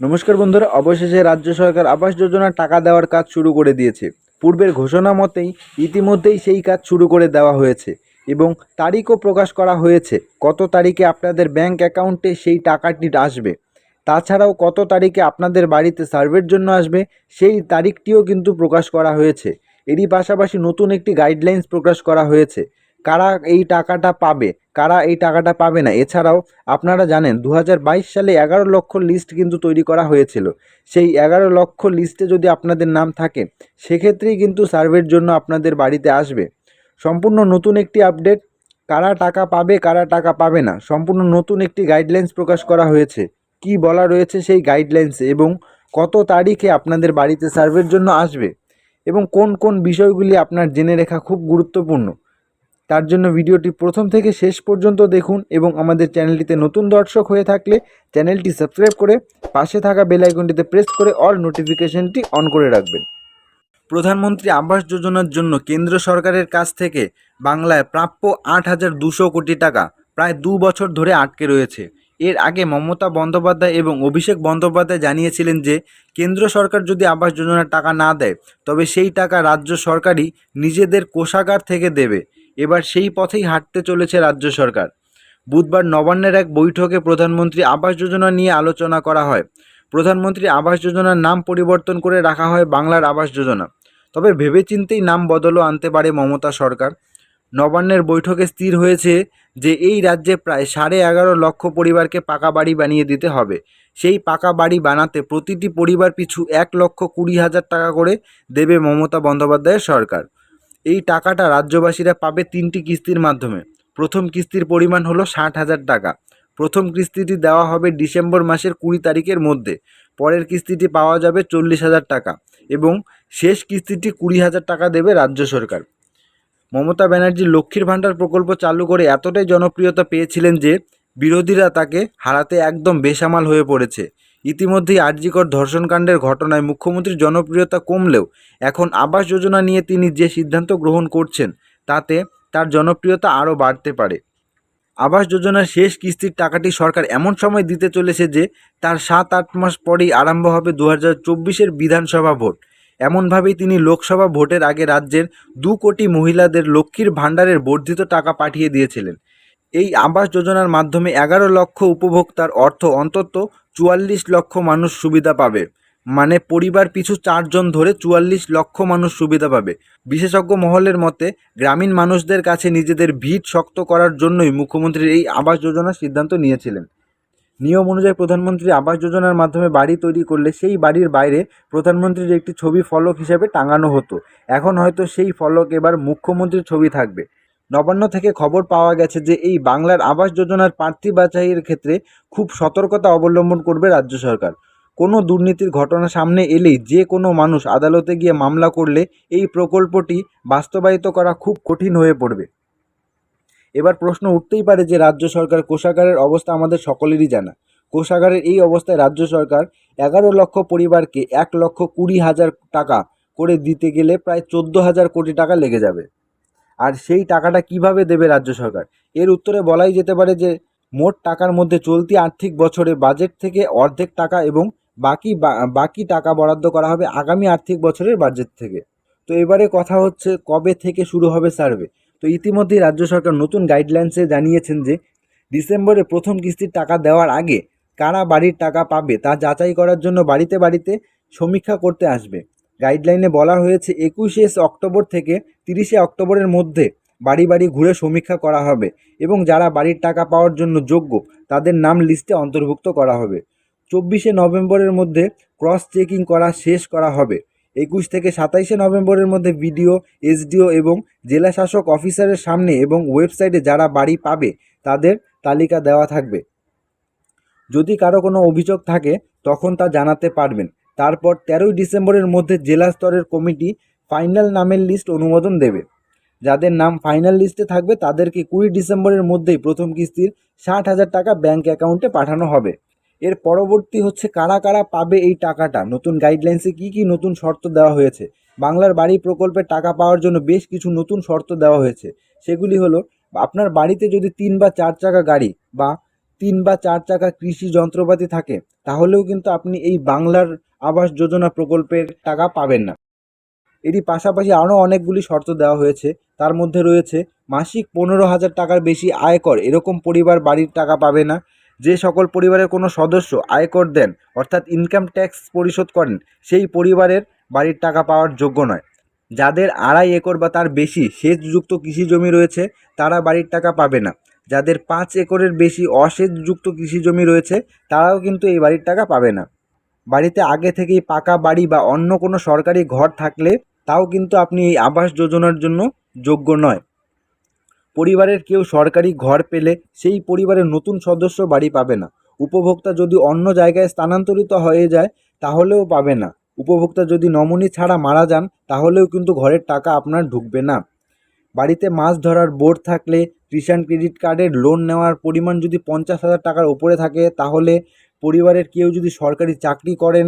নমস্কার বন্ধুরা, অবশেষে রাজ্য সরকার আবাস যোজনার টাকা দেওয়ার কাজ শুরু করে দিয়েছে। পূর্বের ঘোষণা মতেই ইতিমধ্যেই সেই কাজ শুরু করে দেওয়া হয়েছে এবং তারিখও প্রকাশ করা হয়েছে। কত তারিখে আপনাদের ব্যাংক অ্যাকাউন্টে সেই টাকাটি আসবে? তাছাড়াও কত তারিখে আপনাদের বাড়িতে সার্ভের জন্য আসবে? সেই তারিখটিও কিন্তু প্রকাশ করা হয়েছে। এরই পাশাপাশি নতুন একটি গাইডলাইন্স প্রকাশ করা হয়েছে। কারা এই টাকাটা পাবে, কারা এই টাকাটা পাবে না? এছাড়াও আপনারা জানেন দু হাজার বাইশ সালে এগারো লক্ষ লিস্ট কিন্তু তৈরি করা হয়েছিল। সেই এগারো লক্ষ লিস্টে যদি আপনাদের নাম থাকে, সেক্ষেত্রেই কিন্তু সার্ভের জন্য আপনাদের বাড়িতে আসবে। সম্পূর্ণ নতুন একটি আপডেট কারা টাকা পাবে, কারা টাকা পাবে না, সম্পূর্ণ নতুন একটি গাইডলাইন্স প্রকাশ করা হয়েছে। কি বলা রয়েছে সেই গাইডলাইন্সে এবং কত তারিখে আপনাদের বাড়িতে সার্ভের জন্য আসবে? এবং কোন কোন বিষয়গুলি আপনার জেনে রেখা খুব গুরুত্বপূর্ণ? তার জন্য ভিডিওটি প্রথম থেকে শেষ পর্যন্ত দেখুন এবং আমাদের চ্যানেলটিতে নতুন দর্শক হয়ে থাকলে চ্যানেলটি সাবস্ক্রাইব করে পাশে থাকা বেল আইকনটিতে প্রেস করে অল নোটিফিকেশনটি অন করে রাখবেন। প্রধানমন্ত্রী আবাস যোজনার জন্য কেন্দ্র সরকারের কাছ থেকে বাংলায় প্রাপ্য আট হাজার দুশো কোটি টাকা প্রায় দু বছর ধরে আটকে রয়েছে। এর আগে মমতা বন্দ্যোপাধ্যায় এবং অভিষেক বন্দ্যোপাধ্যায় জানিয়েছিলেন যে, কেন্দ্র সরকার যদি আবাস যোজনার টাকা না দেয়, তবে সেই টাকা রাজ্য সরকারই নিজেদের কোষাগার থেকে দেবে। এবার সেই পথেই হাঁটতে চলেছে রাজ্য সরকার। বুধবার নবান্নের এক বৈঠকে প্রধানমন্ত্রী আবাস যোজনা নিয়ে আলোচনা করা হয়। প্রধানমন্ত্রী আবাস যোজনার নাম পরিবর্তন করে রাখা হয় বাংলার আবাস যোজনা। তবে ভেবেচিন্তেই নাম বদলও আনতে পারে মমতা সরকার। নবান্নের বৈঠকে স্থির হয়েছে যে এই রাজ্যে প্রায় সাড়ে এগারো লক্ষ পরিবারকে পাকা বাড়ি বানিয়ে দিতে হবে। সেই পাকা বাড়ি বানাতে প্রতিটি পরিবার পিছু এক লক্ষ কুড়ি হাজার টাকা করে দেবে মমতা বন্দ্যোপাধ্যায়ের সরকার। এই টাকাটা রাজ্যবাসীরা পাবে তিনটি কিস্তির মাধ্যমে। প্রথম কিস্তির পরিমাণ হলো ষাট হাজার টাকা। প্রথম কিস্তিটি দেওয়া হবে ডিসেম্বর মাসের কুড়ি তারিখের মধ্যে। পরের কিস্তিটি পাওয়া যাবে চল্লিশ হাজার টাকা এবং শেষ কিস্তিটি কুড়ি হাজার টাকা দেবে রাজ্য সরকার। মমতা ব্যানার্জি লক্ষ্মীর ভাণ্ডার প্রকল্প চালু করে এতটাই জনপ্রিয়তা পেয়েছিলেন যে বিরোধীরা তাকে হারাতে একদম বেসামাল হয়ে পড়েছে। ইতিমধ্যেই আরজিকর ধর্ষণকাণ্ডের ঘটনায় মুখ্যমন্ত্রীর জনপ্রিয়তা কমলেও এখন আবাস যোজনা নিয়ে তিনি যে সিদ্ধান্ত গ্রহণ করছেন, তাতে তার জনপ্রিয়তা আরও বাড়তে পারে। আবাস যোজনার শেষ কিস্তির টাকাটি সরকার এমন সময় দিতে চলেছে যে, তার সাত আট মাস পরেই আরম্ভ হবে দু হাজার বিধানসভা ভোট। এমনভাবেই তিনি লোকসভা ভোটের আগে রাজ্যের দু কোটি মহিলাদের লক্ষ্মীর ভাণ্ডারের বর্ধিত টাকা পাঠিয়ে দিয়েছিলেন। এই আবাস যোজনার মাধ্যমে এগারো লক্ষ উপভোক্তার অর্থ অন্তত চুয়াল্লিশ লক্ষ মানুষ সুবিধা পাবে। মানে পরিবার পিছু চারজন ধরে চুয়াল্লিশ লক্ষ মানুষ সুবিধা পাবে। বিশেষজ্ঞ মহলের মতে, গ্রামীণ মানুষদের কাছে নিজেদের ভিত শক্ত করার জন্যই মুখ্যমন্ত্রী এই আবাস যোজনার সিদ্ধান্ত নিয়েছিলেন। নিয়ম অনুযায়ী প্রধানমন্ত্রী আবাস যোজনার মাধ্যমে বাড়ি তৈরি করলে সেই বাড়ির বাইরে প্রধানমন্ত্রীর একটি ছবি ফলক হিসেবে টাঙানো হতো। এখন হয়তো সেই ফলক এবার মুখ্যমন্ত্রীর ছবি থাকবে। নবান্ন থেকে খবর পাওয়া গেছে যে এই বাংলার আবাস যোজনার প্রার্থী বাছাইয়ের ক্ষেত্রে খুব সতর্কতা অবলম্বন করবে রাজ্য সরকার। কোনো দুর্নীতির ঘটনা সামনে এলেই যে কোনো মানুষ আদালতে গিয়ে মামলা করলে এই প্রকল্পটি বাস্তবায়িত করা খুব কঠিন হয়ে পড়বে। এবার প্রশ্ন উঠতেই পারে যে রাজ্য সরকার কোষাগারের অবস্থা আমাদের সকলেরই জানা। কোষাগারের এই অবস্থায় রাজ্য সরকার এগারো লক্ষ পরিবারকে এক লক্ষ কুড়ি হাজার টাকা করে দিতে গেলে প্রায় চোদ্দ হাজার কোটি টাকা লেগে যাবে। আর সেই টাকাটা কীভাবে দেবে রাজ্য সরকার? এর উত্তরে বলাই যেতে পারে যে, মোট টাকার মধ্যে চলতি আর্থিক বছরে বাজেট থেকে অর্ধেক টাকা এবং বাকি বাকি টাকা বরাদ্দ করা হবে আগামী আর্থিক বছরের বাজেট থেকে। তো এবারে কথা হচ্ছে কবে থেকে শুরু হবে সার্ভে? তো ইতিমধ্যেই রাজ্য সরকার নতুন গাইডলাইন্সে জানিয়েছেন যে, ডিসেম্বরে প্রথম কিস্তির টাকা দেওয়ার আগে কারা বাড়ির টাকা পাবে তা যাচাই করার জন্য বাড়িতে বাড়িতে সমীক্ষা করতে আসবে। গাইডলাইনে বলা হয়েছে একুশে অক্টোবর থেকে তিরিশে অক্টোবরের মধ্যে বাড়ি বাড়ি ঘুরে সমীক্ষা করা হবে এবং যারা বাড়ির টাকা পাওয়ার জন্য যোগ্য, তাদের নাম লিস্টে অন্তর্ভুক্ত করা হবে। চব্বিশে নভেম্বরের মধ্যে ক্রস চেকিং করা শেষ করা হবে। একুশ থেকে সাতাইশে নভেম্বরের মধ্যে বিডিও এসডিও এবং জেলা শাসক অফিসারের সামনে এবং ওয়েবসাইটে যারা বাড়ি পাবে, তাদের তালিকা দেওয়া থাকবে। যদি কারও কোনো অভিযোগ থাকে, তখন তা জানাতে পারবেন। তারপর তেরোই ডিসেম্বরের মধ্যে জেলা স্তরের কমিটি ফাইনাল নামের লিস্ট অনুমোদন দেবে। যাদের নাম ফাইনাল লিস্টে থাকবে, তাদেরকে কুড়ি ডিসেম্বরের মধ্যেই প্রথম কিস্তির ষাট হাজার টাকা ব্যাঙ্ক অ্যাকাউন্টে পাঠানো হবে। এর পরবর্তী হচ্ছে কারা কারা পাবে এই টাকাটা, নতুন গাইডলাইন্সে কি কি নতুন শর্ত দেওয়া হয়েছে, বাংলার বাড়ি প্রকল্পের টাকা পাওয়ার জন্য বেশ কিছু নতুন শর্ত দেওয়া হয়েছে, সেগুলি হলো, আপনার বাড়িতে যদি তিন বা চার চাকা গাড়ি বা তিন বা চার চাকা কৃষি যন্ত্রপাতি থাকে, তাহলেও কিন্তু আপনি এই বাংলার আবাস যোজনা প্রকল্পের টাকা পাবেন না। এরই পাশাপাশি আরও অনেকগুলি শর্ত দেওয়া হয়েছে, তার মধ্যে রয়েছে মাসিক পনেরো হাজার টাকার বেশি আয়কর, এরকম পরিবার বাড়ির টাকা পাবে না, যে সকল পরিবারের কোনো সদস্য আয়কর দেন, অর্থাৎ ইনকাম ট্যাক্স পরিশোধ করেন, সেই পরিবারের বাড়ির টাকা পাওয়ার যোগ্য নয়। যাদের আড়াই একর বা তার বেশি সেচযুক্ত কৃষি জমি রয়েছে, তারা বাড়ির টাকা পাবে না। যাদের পাঁচ একরের বেশি অসেচযুক্ত কৃষি জমি রয়েছে, তারাও কিন্তু এই বাড়ির টাকা পাবে না। বাড়িতে আগে থেকেই পাকা বাড়ি বা অন্য কোনো সরকারি ঘর থাকলে তাও কিন্তু আপনি এই আবাস যোজনার জন্য যোগ্য নয়। পরিবারের কেউ সরকারি ঘর পেলে সেই পরিবারের নতুন সদস্য বাড়ি পাবে না। উপভোক্তা যদি অন্য জায়গায় স্থানান্তরিত হয়ে যায়, তাহলেও পাবে না। উপভোক্তা যদি নমুনি ছাড়া মারা যান, তাহলেও কিন্তু ঘরের টাকা আপনার ঢুকবে না। বাড়িতে মাছ ধরার বোর্ড থাকলে কিষাণ ক্রেডিট কার্ডের লোন নেওয়ার পরিমাণ যদি পঞ্চাশ হাজার টাকার ওপরে থাকে, তাহলে পরিবারের কেউ যদি সরকারি চাকরি করেন,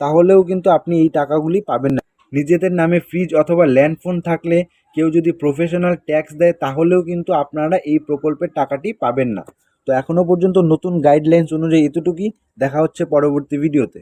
তাহলেও কিন্তু আপনি এই টাকাগুলি পাবেন না। নিজেদের নামে ফ্রিজ অথবা ল্যান্ডফোন থাকলে কেউ যদি প্রফেশনাল ট্যাক্স দেয়, তাহলেও কিন্তু আপনারা এই প্রকল্পের টাকাটি পাবেন না। তো এখনও পর্যন্ত নতুন গাইডলাইন্স অনুযায়ী এতটুকুই। দেখা হচ্ছে পরবর্তী ভিডিওতে।